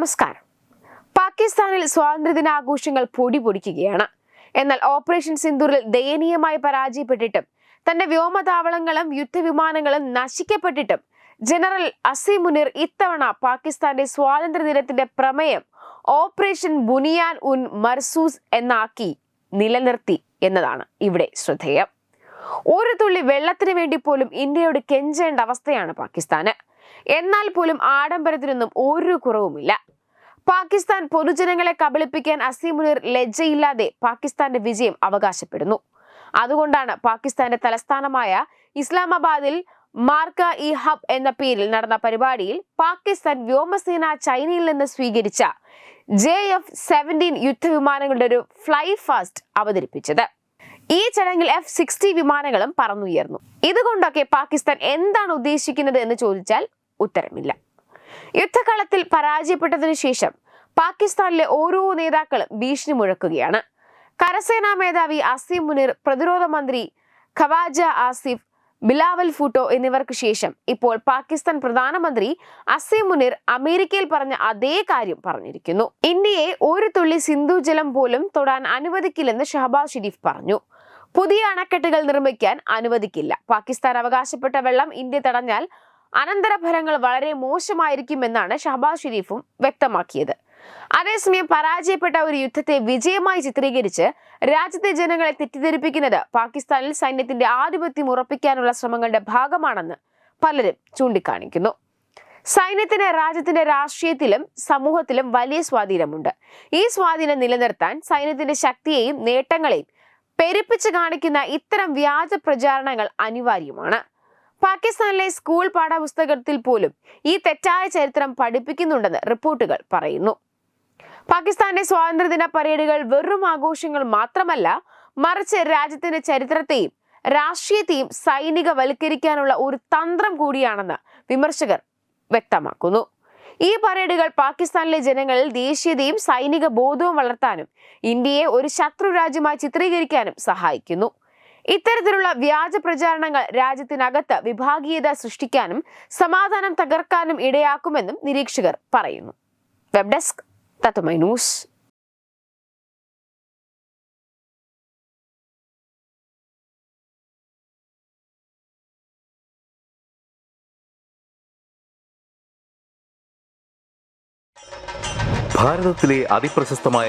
നമസ്കാരം. പാകിസ്ഥാനിൽ സ്വാതന്ത്ര്യദിനാഘോഷങ്ങൾ പൊടി പൊടിക്കുകയാണ് എന്നാൽ ഓപ്പറേഷൻ സിന്ദൂറിൽ ദയനീയമായി പരാജയപ്പെട്ടിട്ടും തന്റെ വ്യോമതാവളങ്ങളും യുദ്ധവിമാനങ്ങളും നശിക്കപ്പെട്ടിട്ടും ജനറൽ അസീം മുനീർ ഇത്തവണ പാകിസ്ഥാന്റെ സ്വാതന്ത്ര്യ ദിനത്തിന്റെ പ്രമേയം ഓപ്പറേഷൻ ബുനിയാൻ ഉൻ മർസൂസ് എന്നാക്കി നിലനിർത്തി എന്നതാണ് ഇവിടെ ശ്രദ്ധേയം. ഒരു തുള്ളി വെള്ളത്തിന് വേണ്ടി പോലും ഇന്ത്യയോട് കെഞ്ചേണ്ട അവസ്ഥയാണ് പാകിസ്ഥാന്. എന്നാൽ പോലും ആഡംബരത്തിനൊന്നും ഒരു കുറവുമില്ല. പാകിസ്ഥാൻ പൊതുജനങ്ങളെ കബളിപ്പിക്കാൻ അസീമുനീർ ലജ്ജയില്ലാതെ പാകിസ്ഥാന്റെ വിജയം അവകാശപ്പെടുന്നു. അതുകൊണ്ടാണ് പാകിസ്ഥാന്റെ തലസ്ഥാനമായ ഇസ്ലാമാബാദിൽ മാർക്ക ഇ ഹബ് എന്ന പേരിൽ നടന്ന പരിപാടിയിൽ പാകിസ്ഥാൻ വ്യോമസേന ചൈനയിൽ നിന്ന് സ്വീകരിച്ച ജെ എഫ് സെവന്റീൻ യുദ്ധവിമാനങ്ങളുടെ ഒരു ഫ്ലൈ ഫാസ്റ്റ് അവതരിപ്പിച്ചത്. ഈ ചടങ്ങിൽ എഫ് സിക്സ്റ്റി വിമാനങ്ങളും പറന്നുയർന്നു. ഇതുകൊണ്ടൊക്കെ പാകിസ്ഥാൻ എന്താണ് ഉദ്ദേശിക്കുന്നത് എന്ന് ചോദിച്ചാൽ ഉത്തരമില്ല. യുദ്ധകാലത്തിൽ പരാജയപ്പെട്ടതിനു ശേഷം പാകിസ്ഥാനിലെ ഓരോ നേതാക്കളും ഭീഷണി മുഴക്കുകയാണ്. കരസേനാ മേധാവി അസീം മുനീർ പ്രതിരോധ മന്ത്രി ഖവാജ ആസിഫ് ബിലാവൽ ഫൂട്ടോ എന്നിവർക്ക് ശേഷം ഇപ്പോൾ പാകിസ്ഥാൻ പ്രധാനമന്ത്രി അസീം മുനീർ അമേരിക്കയിൽ പറഞ്ഞ അതേ കാര്യം പറഞ്ഞിരിക്കുന്നു. ഇന്ത്യയെ ഒരു തുള്ളി സിന്ധു ജലം പോലും തൊടാൻ അനുവദിക്കില്ലെന്ന് ഷഹബാസ് ഷെരീഫ് പറഞ്ഞു. പുതിയ അണക്കെട്ടുകൾ നിർമ്മിക്കാൻ അനുവദിക്കില്ല. പാകിസ്ഥാൻ അവകാശപ്പെട്ട വെള്ളം ഇന്ത്യ തടഞ്ഞാൽ അനന്തരഫലങ്ങൾ വളരെ മോശമായിരിക്കുമെന്നാണ് ഷഹബാസ് ഷെരീഫും വ്യക്തമാക്കിയത്. അതേസമയം പരാജയപ്പെട്ട ഒരു യുദ്ധത്തെ വിജയമായി ചിത്രീകരിച്ച് രാജ്യത്തെ ജനങ്ങളെ തെറ്റിദ്ധരിപ്പിക്കുന്നത് പാകിസ്ഥാനിൽ സൈന്യത്തിന്റെ ആധിപത്യം ഉറപ്പിക്കാനുള്ള ശ്രമങ്ങളുടെ ഭാഗമാണെന്ന് പലരും ചൂണ്ടിക്കാണിക്കുന്നു. സൈന്യത്തിന് രാജ്യത്തിന്റെ രാഷ്ട്രീയത്തിലും സമൂഹത്തിലും വലിയ സ്വാധീനമുണ്ട്. ഈ സ്വാധീനം നിലനിർത്താൻ സൈന്യത്തിന്റെ ശക്തിയെയും നേട്ടങ്ങളെയും പെരുപ്പിച്ച് കാണിക്കുന്ന ഇത്തരം വ്യാജ പ്രചാരണങ്ങൾ അനിവാര്യമാണ്. പാകിസ്ഥാനിലെ സ്കൂൾ പാഠപുസ്തകത്തിൽ പോലും ഈ തെറ്റായ ചരിത്രം പഠിപ്പിക്കുന്നുണ്ടെന്ന് റിപ്പോർട്ടുകൾ പറയുന്നു. പാകിസ്ഥാന്റെ സ്വാതന്ത്ര്യദിന പരേഡുകൾ വെറും ആഘോഷങ്ങൾ മാത്രമല്ല മറിച്ച് രാജ്യത്തിന്റെ ചരിത്രത്തെയും രാഷ്ട്രീയത്തെയും സൈനികവൽക്കരിക്കാനുള്ള ഒരു തന്ത്രം കൂടിയാണെന്ന് വിമർശകർ വ്യക്തമാക്കുന്നു. ഈ പരേഡുകൾ പാകിസ്ഥാനിലെ ജനങ്ങളിൽ ദേശീയതയും സൈനിക ബോധവും വളർത്താനും ഇന്ത്യയെ ഒരു ശത്രു രാജ്യമായി ചിത്രീകരിക്കാനും സഹായിക്കുന്നു. ഇത്തരത്തിലുള്ള വ്യാജ പ്രചാരണങ്ങൾ രാജ്യത്തിനകത്ത് വിഭാഗീയത സൃഷ്ടിക്കാനും സമാധാനം തകർക്കാനും ഇടയാക്കുമെന്നും നിരീക്ഷകർ പറയുന്നു. Web desk Tatwamayi news അതിപ്രശസ്തമായ